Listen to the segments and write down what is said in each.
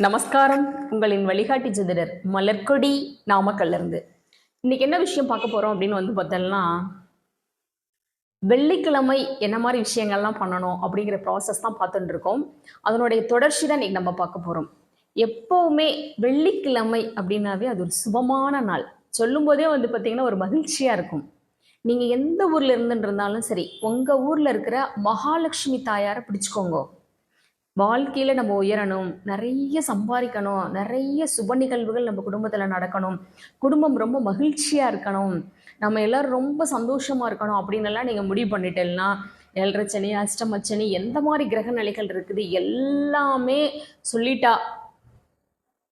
நமஸ்காரம். உங்களின் வழிகாட்டி ஜோதிடர் மலர்கொடி நாமக்கல்லிருந்து. இன்னைக்கு என்ன விஷயம் பார்க்க போறோம் அப்படின்னு வந்து பார்த்தோம்னா வெள்ளிக்கிழமை என்ன மாதிரி விஷயங்கள்லாம் பண்ணணும் அப்படிங்கிற ப்ராசஸ் தான் பார்த்துட்டு இருக்கோம். அதனுடைய தொடர்ச்சி தான் இன்னைக்கு நம்ம பார்க்க போறோம். எப்பவுமே வெள்ளிக்கிழமை அப்படின்னாவே அது ஒரு சுபமான நாள். சொல்லும்போதே வந்து பார்த்தீங்கன்னா ஒரு மகிழ்ச்சியா இருக்கும். நீங்க எந்த ஊர்ல இருந்துட்டு இருந்தாலும் சரி உங்க ஊர்ல இருக்கிற மகாலட்சுமி தாயாரை பிடிச்சுக்கோங்க. வாழ்க்கையில் நம்ம உயரணும் நிறைய சம்பாதிக்கணும் நிறைய சுப நிகழ்வுகள் நம்ம குடும்பத்தில் நடக்கணும். குடும்பம் ரொம்ப மகிழ்ச்சியாக இருக்கணும். நம்ம எல்லோரும் ரொம்ப சந்தோஷமாக இருக்கணும் அப்படின்னு எல்லாம் நீங்கள் முடிவு பண்ணிட்டேன்னா ஏழரைச்சனி அஷ்டமச்சனி எந்த மாதிரி கிரக நிலைகள் இருக்குது எல்லாமே சொல்லிட்டா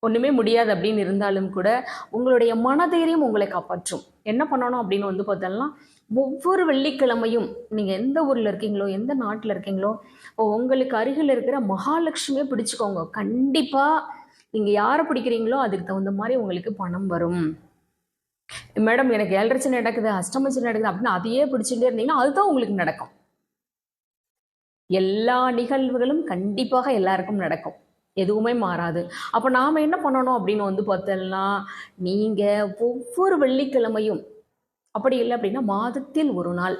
ஒன்றுமே முடியாது அப்படின்னு இருந்தாலும் கூட உங்களுடைய மனதைரியம் உங்களை காப்பாற்றும். என்ன பண்ணணும் அப்படின்னு வந்து பார்த்தோம்னா ஒவ்வொரு வெள்ளிக்கிழமையும் நீங்கள் எந்த ஊரில் இருக்கீங்களோ எந்த நாட்டில் இருக்கீங்களோ உங்களுக்கு அருகில் இருக்கிற மகாலட்சுமியை பிடிச்சிக்கோங்க. கண்டிப்பாக நீங்கள் யாரை பிடிக்கிறீங்களோ அதுக்கு தகுந்த மாதிரி உங்களுக்கு பணம் வரும். மேடம் எனக்கு ஏழரட்சம் நடக்குது அஷ்டமச்சம் நடக்குது அப்படின்னு அதையே பிடிச்சிட்டே இருந்தீங்கன்னா அதுதான் உங்களுக்கு நடக்கும். எல்லா நிகழ்வுகளும் கண்டிப்பாக எல்லாருக்கும் நடக்கும். எதுவுமே மாறாது. அப்போ நாம் என்ன பண்ணணும் அப்படின்னு வந்து பார்த்தோம்னா நீங்கள் ஒவ்வொரு வெள்ளிக்கிழமையும் அப்படி இல்லை அப்படின்னா மாதத்தில் ஒரு நாள்.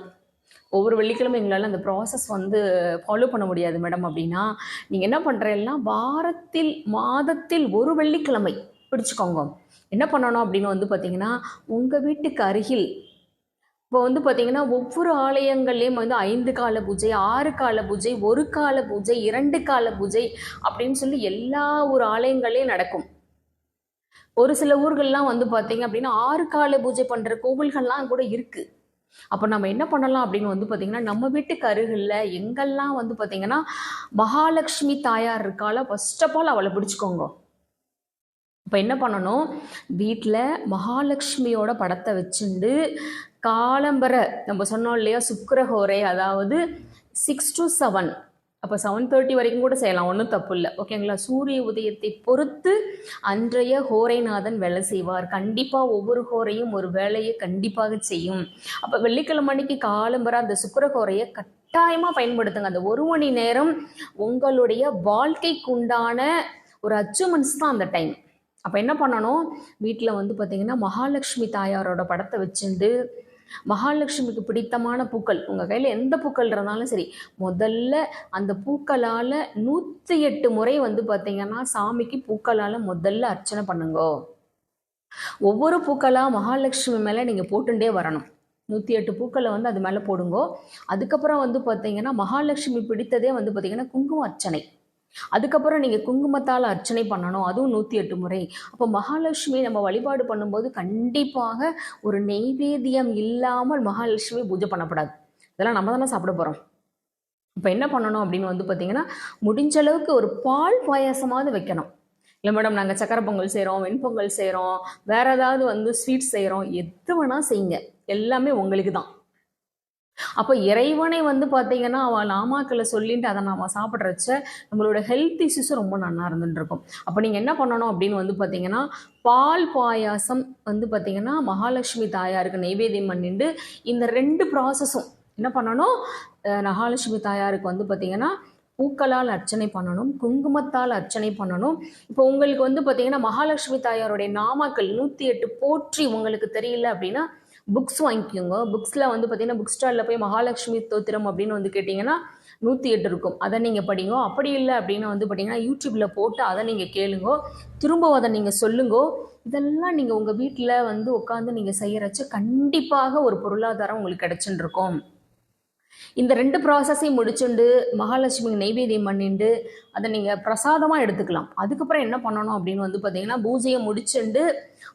ஒவ்வொரு வெள்ளிக்கிழமை எங்களால் அந்த ப்ராசஸ் வந்து ஃபாலோ பண்ண முடியாது மேடம் அப்படின்னா நீங்கள் என்ன பண்ணுறீங்கன்னா வாரத்தில் மாதத்தில் ஒரு வெள்ளிக்கிழமை பிடிச்சிக்கோங்க. என்ன பண்ணணும் அப்படின்னு வந்து பார்த்தீங்கன்னா உங்கள் வீட்டுக்கு அருகில் இப்போ வந்து பார்த்தீங்கன்னா ஒவ்வொரு ஆலயங்கள்லேயும் வந்து ஐந்து கால பூஜை ஆறு கால பூஜை ஒரு கால பூஜை இரண்டு கால பூஜை அப்படின்னு சொல்லி எல்லா ஒரு ஆலயங்கள்லேயும் நடக்கும். ஒரு சில ஊர்கள்லாம் வந்து பார்த்தீங்க அப்படின்னா ஆறு கால பூஜை பண்ணுற கோவில்கள்லாம் கூட இருக்குது அப்போ நம்ம என்ன பண்ணலாம் அப்படின்னு வந்து பார்த்தீங்கன்னா நம்ம வீட்டுக்கு அருகில் எங்கெல்லாம் வந்து பார்த்தீங்கன்னா மகாலட்சுமி தாயார் இருக்கால ஃபர்ஸ்ட் ஆஃப் ஆல் அவளை பிடிச்சிக்கோங்க. இப்போ என்ன பண்ணணும்? வீட்டில் மகாலட்சுமியோட படத்தை வச்சுண்டு காலம்பர நம்ம சொன்னோம் இல்லையா சுக்கரஹோரை அதாவது சிக்ஸ் டு செவன் அப்போ செவன் தேர்ட்டி வரைக்கும் கூட செய்யலாம். ஒன்றும் தப்பு இல்லை. ஓகேங்களா சூரிய உதயத்தை பொறுத்து அன்றைய ஹோரைநாதன் வேலை செய்வார். கண்டிப்பாக ஒவ்வொரு ஹோரையும் ஒரு வேலையை கண்டிப்பாக செய்யும். அப்போ வெள்ளிக்கிழமை அன்னைக்கு காலம்பர அந்த சுக்கரஹோரையை கட்டாயமாக பயன்படுத்துங்க. அந்த ஒரு மணி நேரம் உங்களுடைய வாழ்க்கைக்குண்டான ஒரு அச்சீவ்மெண்ட்ஸ் தான் அந்த டைம் அப்போ என்ன பண்ணணும்? வீட்டில் வந்து பார்த்தீங்கன்னா மகாலட்சுமி தாயாரோட படத்தை வச்சுட்டு மகாலட்சுமிக்கு பிடித்தமான பூக்கள். உங்கள் கையில் எந்த பூக்கள் இருந்தாலும் சரி முதல்ல அந்த பூக்களால் நூற்றி எட்டு முறை வந்து பார்த்தீங்கன்னா சாமிக்கு பூக்களால் முதல்ல அர்ச்சனை பண்ணுங்கோ. ஒவ்வொரு பூக்களாக மகாலட்சுமி மேலே நீங்கள் போட்டுட்டே வரணும். நூற்றி எட்டு பூக்களை வந்து அது மேலே போடுங்கோ. அதுக்கப்புறம் வந்து பார்த்தீங்கன்னா மகாலட்சுமி பிடித்ததே வந்து பார்த்தீங்கன்னா குங்கும அர்ச்சனை. அதுக்கப்புறம் நீங்கள் குங்குமத்தால் அர்ச்சனை பண்ணணும். அதுவும் நூற்றி எட்டு முறை. அப்போ மகாலட்சுமி நம்ம வழிபாடு பண்ணும்போது கண்டிப்பாக ஒரு நெய்வேத்தியம் இல்லாமல் மகாலட்சுமி பூஜை பண்ணக்கூடாது இதெல்லாம் நம்ம தானே சாப்பிட போகிறோம் இப்போ என்ன பண்ணணும் அப்படின்னு வந்து பார்த்தீங்கன்னா முடிஞ்ச அளவுக்கு ஒரு பால் பாயாசமாவது வைக்கணும். இல்லை மேடம் நாங்கள் சக்கரை பொங்கல் செய்கிறோம் வெண்பொங்கல் செய்கிறோம் வேற ஏதாவது வந்து ஸ்வீட் செய்கிறோம் எது வேணால் செய்யுங்க. எல்லாமே உங்களுக்கு தான் அப்போ இறைவனை வந்து பார்த்தீங்கன்னா அவள் நாமாக்களை சொல்லிட்டு அதை நாம சாப்பிட்றச்ச நம்மளோட ஹெல்த் இஷ்யூஸும் ரொம்ப நல்லா இருந்துருக்கும் அப்போ நீங்கள் என்ன பண்ணணும் அப்படின்னு வந்து பார்த்தீங்கன்னா பால் பாயாசம் வந்து பார்த்தீங்கன்னா மகாலட்சுமி தாயாருக்கு நைவேத்தியம் பண்ணிட்டு இந்த ரெண்டு ப்ராசஸும் என்ன பண்ணணும்? அஹ் மகாலட்சுமி தாயாருக்கு வந்து பார்த்தீங்கன்னா பூக்களால் அர்ச்சனை பண்ணணும் குங்குமத்தால் அர்ச்சனை பண்ணணும். இப்போ உங்களுக்கு வந்து பார்த்தீங்கன்னா மகாலட்சுமி தாயாருடைய நாமாக்கள் நூற்றி எட்டு போற்றி உங்களுக்கு தெரியல அப்படின்னா புக்ஸ் வாங்கிக்கோங்க. புக்ஸில் வந்து பார்த்தீங்கன்னா புக் ஸ்டாலில் போய் மகாலட்சுமி தோத்திரம் அப்படின்னு வந்து கேட்டிங்கன்னா நூற்றி எட்டு இருக்கும். அதை நீங்கள் படிங்க. அப்படி இல்லை அப்படின்னு வந்து பார்த்தீங்கன்னா யூடியூப்பில் போட்டு அதை நீங்கள் கேளுங்க. திரும்ப அதை நீங்கள் சொல்லுங்க. இதெல்லாம் நீங்கள் உங்கள் வீட்டில் வந்து உட்காந்து நீங்கள் செய்கிறச்ச கண்டிப்பாக ஒரு பொருளாதாரம் உங்களுக்கு கிடச்சின்னு இருக்கும். இந்த ரெண்டு ப்ராசஸையும் முடிச்சுண்டு மகாலட்சுமி நெய்வேதியம் பண்ணிட்டு அதை நீங்கள் பிரசாதமாக எடுத்துக்கலாம். அதுக்கப்புறம் என்ன பண்ணணும் அப்படின்னு வந்து பார்த்தீங்கன்னா பூஜையை முடிச்சுண்டு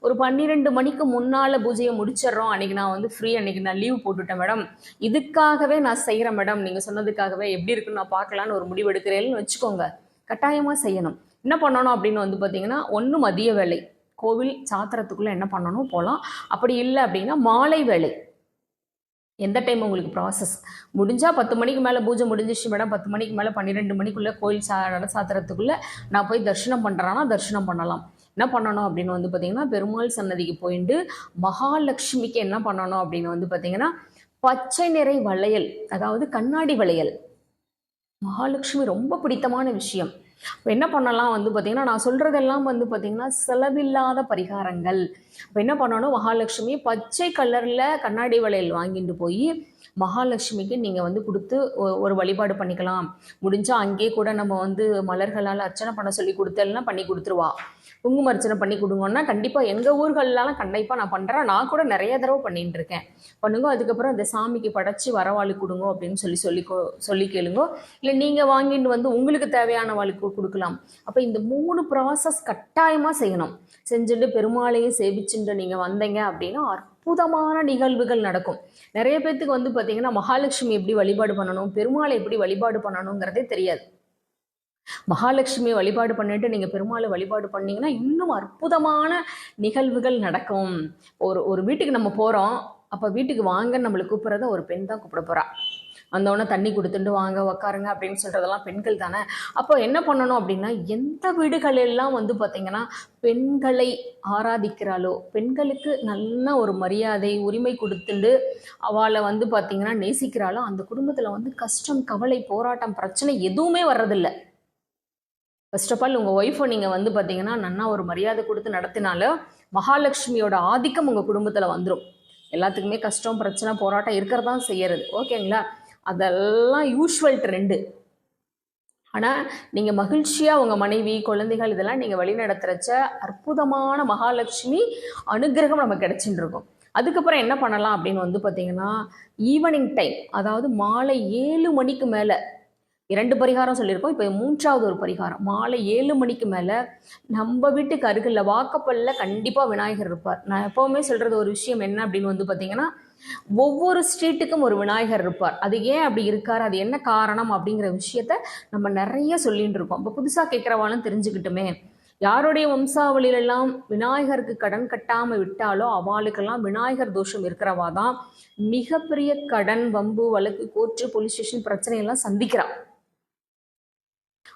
ஒரு பன்னிரெண்டு மணிக்கு முன்னால் பூஜையை முடிச்சிடுறோம். அன்றைக்கி நான் வந்து ஃப்ரீ அன்றைக்கி நான் லீவ் போட்டுட்டேன் மேடம் இதுக்காகவே நான் செய்கிறேன் மேடம் நீங்கள் சொன்னதுக்காகவே எப்படி இருக்குன்னு நான் பார்க்கலான்னு ஒரு முடிவு எடுக்கிறேன்னு வச்சுக்கோங்க. கட்டாயமாக செய்யணும். என்ன பண்ணணும் அப்படின்னு வந்து பார்த்தீங்கன்னா ஒன்று மதிய வேலை. கோவில் சாத்திரத்துக்குள்ளே என்ன பண்ணணும்? போகலாம் அப்படி இல்லை அப்படின்னா மாலை வேலை. எந்த டைம் உங்களுக்கு ப்ராசஸ் முடிஞ்சால் பத்து மணிக்கு மேலே பூஜை முடிஞ்சிச்சு மேடம் பத்து மணிக்கு மேலே பன்னிரெண்டு மணிக்குள்ளே கோயில் சா நட சாத்திரத்துக்குள்ளே நான் போய் தரிசனம் பண்ணுறேன்னா தரிசனம் பண்ணலாம். என்ன பண்ணணும் அப்படின்னு வந்து பார்த்திங்கன்னா பெருமாள் சன்னதிக்கு போயிட்டு மகாலட்சுமிக்கு என்ன பண்ணணும் அப்படின்னு வந்து பார்த்தீங்கன்னா பச்சை நிறை வளையல் அதாவது கண்ணாடி வளையல். மகாலட்சுமி ரொம்ப பிடித்தமான விஷயம். இப்போ என்ன பண்ணலாம் வந்து பார்த்திங்கன்னா நான் சொல்கிறதெல்லாம் வந்து பார்த்திங்கன்னா செலவில்லாத பரிகாரங்கள். அப்போ என்ன பண்ணணும்? மகாலட்சுமி பச்சை கலரில் கண்ணாடி வளையல் வாங்கிட்டு போய் மகாலட்சுமிக்கு நீங்கள் வந்து கொடுத்து ஒ- ஒரு வழிபாடு பண்ணிக்கலாம். முடிஞ்சால் அங்கேயே கூட நம்ம வந்து மலர்களால் அர்ச்சனை பண்ண சொல்லி கொடுத்தலாம் பண்ணி கொடுத்துருவா. குங்கும அர்ச்சனை பண்ணி கொடுங்கன்னா கண்டிப்பாக எங்கள் ஊர்களெலாம் கண்டிப்பாக நான் பண்ணுறேன் நான் கூட நிறைய தடவை பண்ணிட்டு இருக்கேன். பண்ணுங்க. அதுக்கப்புறம் இந்த சாமிக்கு படைச்சி வரவாளி கொடுங்க அப்படின்னு சொல்லி சொல்லி கொ- சொல்லி கேளுங்க. இல்லை நீங்கள் வாங்கிட்டு வந்து உங்களுக்கு தேவையான வாளுக்கு கொடுக்கலாம். அப்போ இந்த மூணு ப்ராசஸ் கட்டாயமாக செய்யணும். செஞ்சுட்டு பெருமாளையும் சேவி சேவிச்சுட்டு நீங்கள் வந்தீங்க அப்படின்னா அற்புதமான நிகழ்வுகள் நடக்கும். நிறைய பேர்த்துக்கு வந்து பார்த்தீங்கன்னா மகாலட்சுமி எப்படி வழிபாடு பண்ணணும் பெருமாளை எப்படி வழிபாடு பண்ணணுங்கிறதே தெரியாது. மகாலட்சுமி வழிபாடு பண்ணிட்டு நீங்கள் பெருமாளை வழிபாடு பண்ணீங்கன்னா இன்னும் அற்புதமான நிகழ்வுகள் நடக்கும். ஒரு ஒரு வீட்டுக்கு நம்ம போகிறோம் அப்போ வீட்டுக்கு வாங்கன்னு நம்மளை கூப்பிட்றத ஒரு பெண் தான் கூப்பிட போகிறா வந்தோடனே தண்ணி கொடுத்துட்டு வாங்க உக்காருங்க அப்படின்னு சொல்கிறதெல்லாம் பெண்கள் தானே? அப்போ என்ன பண்ணணும் அப்படின்னா எந்த வீடுகளெல்லாம் வந்து பார்த்திங்கன்னா பெண்களை ஆராதிக்கிறாளோ பெண்களுக்கு நல்ல ஒரு மரியாதை உரிமை கொடுத்துண்டு அவளை வந்து பார்த்திங்கன்னா நேசிக்கிறாளோ அந்த குடும்பத்தில் வந்து கஷ்டம் கவலை போராட்டம் பிரச்சனை எதுவுமே வர்றதில்லை. ஃபர்ஸ்ட் ஆஃப் ஆல் உங்கள் ஒய்ஃபை நீங்கள் வந்து பார்த்தீங்கன்னா நன்னா ஒரு மரியாதை கொடுத்து நடத்தினால மகாலட்சுமியோட ஆதிக்கம் உங்கள் குடும்பத்தில் வந்துடும் எல்லாத்துக்குமே கஷ்டம் பிரச்சனை போராட்டம் இருக்கிறதான் செய்யறது. ஓகேங்களா அதெல்லாம் யூஸ்வல் ட்ரெண்டு ஆனால் நீங்கள் மகிழ்ச்சியாக உங்கள் மனைவி குழந்தைகள் இதெல்லாம் நீங்கள் வழிநடத்துறச்ச அற்புதமான மகாலட்சுமி அனுகிரகம் நமக்கு கிடைச்சிட்டு இருக்கும் அதுக்கப்புறம் என்ன பண்ணலாம் அப்படின்னு வந்து பார்த்தீங்கன்னா ஈவினிங் டைம் அதாவது மாலை ஏழு மணிக்கு மேலே. இரண்டு பரிகாரம் சொல்லியிருக்கோம் இப்போ மூன்றாவது ஒரு பரிகாரம். மாலை ஏழு மணிக்கு மேலே நம்ம வீட்டுக்கு அருகில் வாக்கப்பல்ல கண்டிப்பாக விநாயகர் இருப்பார். நான் எப்போவுமே சொல்கிறது ஒரு விஷயம் என்ன அப்படின்னு வந்து பார்த்தீங்கன்னா ஒவ்வொரு ஸ்ட்ரீட்டுக்கும் ஒரு விநாயகர் இருப்பார். அது ஏன் அப்படி இருக்கார்? அது என்ன காரணம்? அப்படிங்கிற விஷயத்த நம்ம நிறைய சொல்லிட்டு இருக்கோம். இப்போ புதுசாக கேட்குறவாலும் தெரிஞ்சுக்கிட்டுமே. யாருடைய வம்சாவளியிலெல்லாம் விநாயகருக்கு கடன் கட்டாமல் விட்டாலோ அவளுக்கெல்லாம் விநாயகர் தோஷம் இருக்கிறவா தான் மிகப்பெரிய கடன் வம்பு வழக்கு கோர்ட்டு போலீஸ் ஸ்டேஷன் பிரச்சனை எல்லாம் சந்திக்கிறா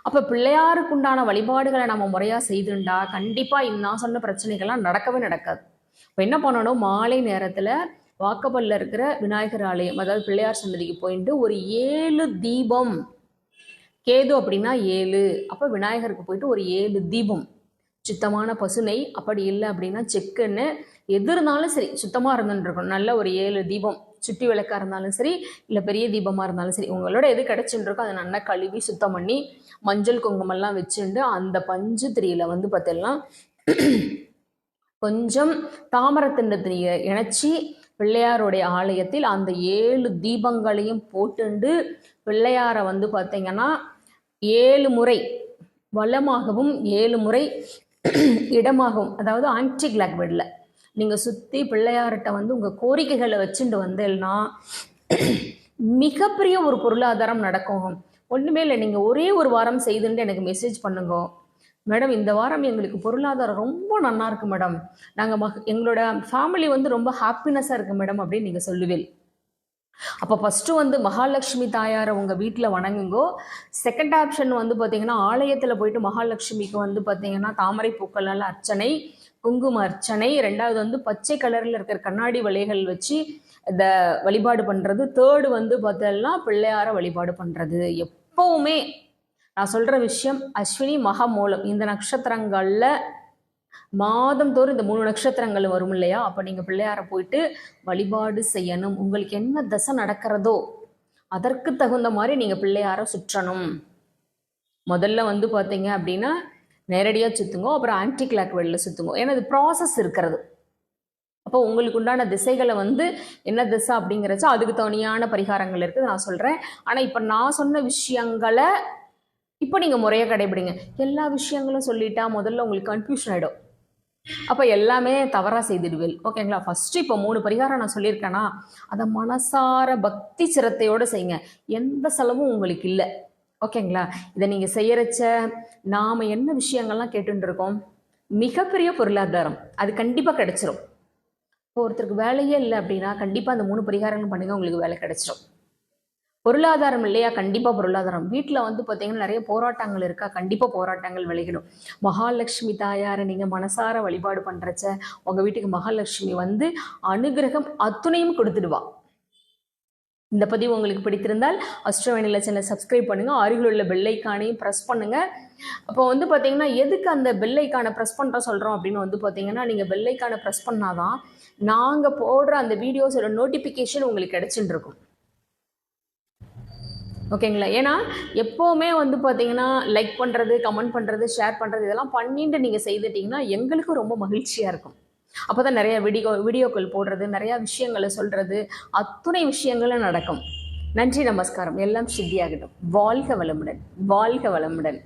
அப்போ பிள்ளையாருக்கு உண்டான வழிபாடுகளை நம்ம முறையாக செய்துண்டா? கண்டிப்பாக நான் சொன்ன பிரச்சனைகள்லாம் நடக்கவே நடக்காது. இப்போ என்ன பண்ணணும்? மாலை நேரத்தில் வாக்கப்பல்ல இருக்கிற விநாயகர் ஆலயம் அதாவது பிள்ளையார் சன்னதிக்கு போயிட்டு ஒரு ஏழு தீபம். கேது அப்படின்னா ஏழு. அப்போ விநாயகருக்கு போயிட்டு ஒரு ஏழு தீபம். சுத்தமான பசுனை அப்படி இல்லை அப்படின்னா செக்குன்னு எது இருந்தாலும் சரி சுத்தமாக இருந்துருக்கணும் நல்ல ஒரு ஏழு தீபம். சுட்டி விளக்காக இருந்தாலும் சரி இல்லை பெரிய தீபமாக இருந்தாலும் சரி உங்களோட எது கிடச்சுட்டு இருக்கோ அதை நல்லா கழுவி சுத்தம் பண்ணி மஞ்சள் குங்குமம்லாம் வச்சுட்டு அந்த பஞ்சு திரியில் வந்து பார்த்தீங்கன்னா கொஞ்சம் தாமரத்திண்டத்திரியை இணைச்சி பிள்ளையாருடைய ஆலயத்தில் அந்த ஏழு தீபங்களையும் போட்டுண்டு பிள்ளையாரை வந்து பார்த்தீங்கன்னா ஏழு முறை வளமாகவும் ஏழு முறை இடமாகவும் அதாவது ஆன்டி கிளாக் பெட்டில் நீங்கள் சுற்றி பிள்ளையார்கிட்ட வந்து உங்கள் கோரிக்கைகளை வச்சுட்டு வந்தேன்னா மிகப்பெரிய ஒரு பொருளாதாரம் நடக்கும். ஒன்றுமே இல்லை நீங்கள் ஒரே ஒரு வாரம் செய்துன்ட்டு எனக்கு மெசேஜ் பண்ணுங்க. மேடம் இந்த வாரம் எங்களுக்கு பொருளாதாரம் ரொம்ப நல்லா இருக்கு மேடம். நாங்கள் மக எங்களோட ஃபேமிலி வந்து ரொம்ப ஹாப்பினஸ்ஸாக இருக்கு மேடம் அப்படின்னு நீங்கள் சொல்லுவேன் அப்போ ஃபஸ்ட்டு வந்து மகாலட்சுமி தாயாரை உங்கள் வீட்டில் வணங்குங்கோ. செகண்ட் ஆப்ஷன் வந்து பார்த்தீங்கன்னா ஆலயத்தில் போயிட்டு மகாலட்சுமிக்கு வந்து பார்த்தீங்கன்னா தாமரை பூக்களால் அர்ச்சனை குங்கும அர்ச்சனை. ரெண்டாவது வந்து பச்சை கலரில் இருக்கிற கண்ணாடி வலைகள் வச்சு இந்த வழிபாடு பண்ணுறது தேர்டு வந்து பார்த்தோம்னா பிள்ளையார வழிபாடு பண்ணுறது எப்போவுமே நான் சொல்கிற விஷயம் அஸ்வினி மகாமூலம். இந்த நட்சத்திரங்களில் மாதம் தோறும் இந்த மூணு நட்சத்திரங்கள் வரும் இல்லையா? அப்போ நீங்கள் பிள்ளையார போயிட்டு வழிபாடு செய்யணும். உங்களுக்கு என்ன தசை நடக்கிறதோ அதற்கு தகுந்த மாதிரி நீங்கள் பிள்ளையார சுற்றணும். முதல்ல வந்து பார்த்தீங்க அப்படின்னா நேரடியாக சுற்றுங்கோ அப்புறம் ஆன்டி கிளாக் வெளியில் சுற்றுங்கோ ஏன்னா இது ப்ராசஸ் இருக்கிறது. அப்போ உங்களுக்கு உண்டான திசைகளை வந்து என்ன திசை அப்படிங்கிறச்சோ அதுக்கு தனியான பரிகாரங்கள் இருக்குது நான் சொல்கிறேன் ஆனால் இப்போ நான் சொன்ன விஷயங்களை இப்போ நீங்கள் முறையாக கடைபிடிங்க. எல்லா விஷயங்களும் சொல்லிட்டா முதல்ல உங்களுக்கு கன்ஃபியூஷன் ஆகிடும் அப்போ எல்லாமே தவறாக செய்திடுவேல் ஓகேங்களா ஃபஸ்ட்டு இப்போ மூணு பரிகாரம் நான் சொல்லியிருக்கேன்னா அதை மனசார பக்தி சிரத்தையோடு செய்யுங்க. எந்த செலவும் உங்களுக்கு இல்லை. ஓகேங்களா இதை நீங்கள் செய்யறச்ச நாம் என்ன விஷயங்கள்லாம் கேட்டுருக்கோம் மிகப்பெரிய பொருளாதாரம். அது கண்டிப்பாக கிடைச்சிரும். இப்போ ஒருத்தருக்கு வேலையே இல்லை அப்படின்னா கண்டிப்பாக அந்த மூணு பரிகாரங்கள் பண்ணுங்கள் உங்களுக்கு வேலை கிடைச்சிரும். பொருளாதாரம் இல்லையா? கண்டிப்பாக பொருளாதாரம். வீட்டில் வந்து பார்த்தீங்கன்னா நிறைய போராட்டங்கள் இருக்கா? கண்டிப்பாக போராட்டங்கள் விலகிடும் மகாலட்சுமி தாயாரை நீங்கள் மனசார வழிபாடு பண்ணுறச்ச உங்கள் வீட்டுக்கு மகாலட்சுமி வந்து அனுகிரகம் அத்துணையும் கொடுத்துடுவா. இந்த பதிவு உங்களுக்கு பிடித்திருந்தால் அஸ்ட்ரோவேனில சேனல் சப்ஸ்கிரைப் பண்ணுங்கள் அருகில் உள்ள பெல்லைக்கானையும் ப்ரெஸ் பண்ணுங்கள் அப்போ வந்து பார்த்தீங்கன்னா எதுக்கு அந்த பெல்லைக்கானை ப்ரெஸ் பண்ணுற சொல்கிறோம் அப்படின்னு வந்து பார்த்தீங்கன்னா நீங்கள் பெல்லைக்கானை ப்ரெஸ் பண்ணாதான் நாங்கள் போடுற அந்த வீடியோஸோட நோட்டிஃபிகேஷன் உங்களுக்கு கிடச்சிட்டு இருக்கும் ஓகேங்களா? ஏன்னா எப்போவுமே வந்து பார்த்தீங்கன்னா லைக் பண்ணுறது கமெண்ட் பண்ணுறது ஷேர் பண்ணுறது இதெல்லாம் பண்ணிட்டு நீங்கள் செய்துட்டிங்கன்னா எங்களுக்கும் ரொம்ப மகிழ்ச்சியாக இருக்கும். அப்போ தான் நிறைய வீடியோ வீடியோக்கள் போடுறது நிறையா விஷயங்களை சொல்கிறது அத்துணை விஷயங்களும் நடக்கும். நன்றி நமஸ்காரம். எல்லாம் சித்தியாகட்டும் வாழ்க வளமுடன். வாழ்க வளமுடன்.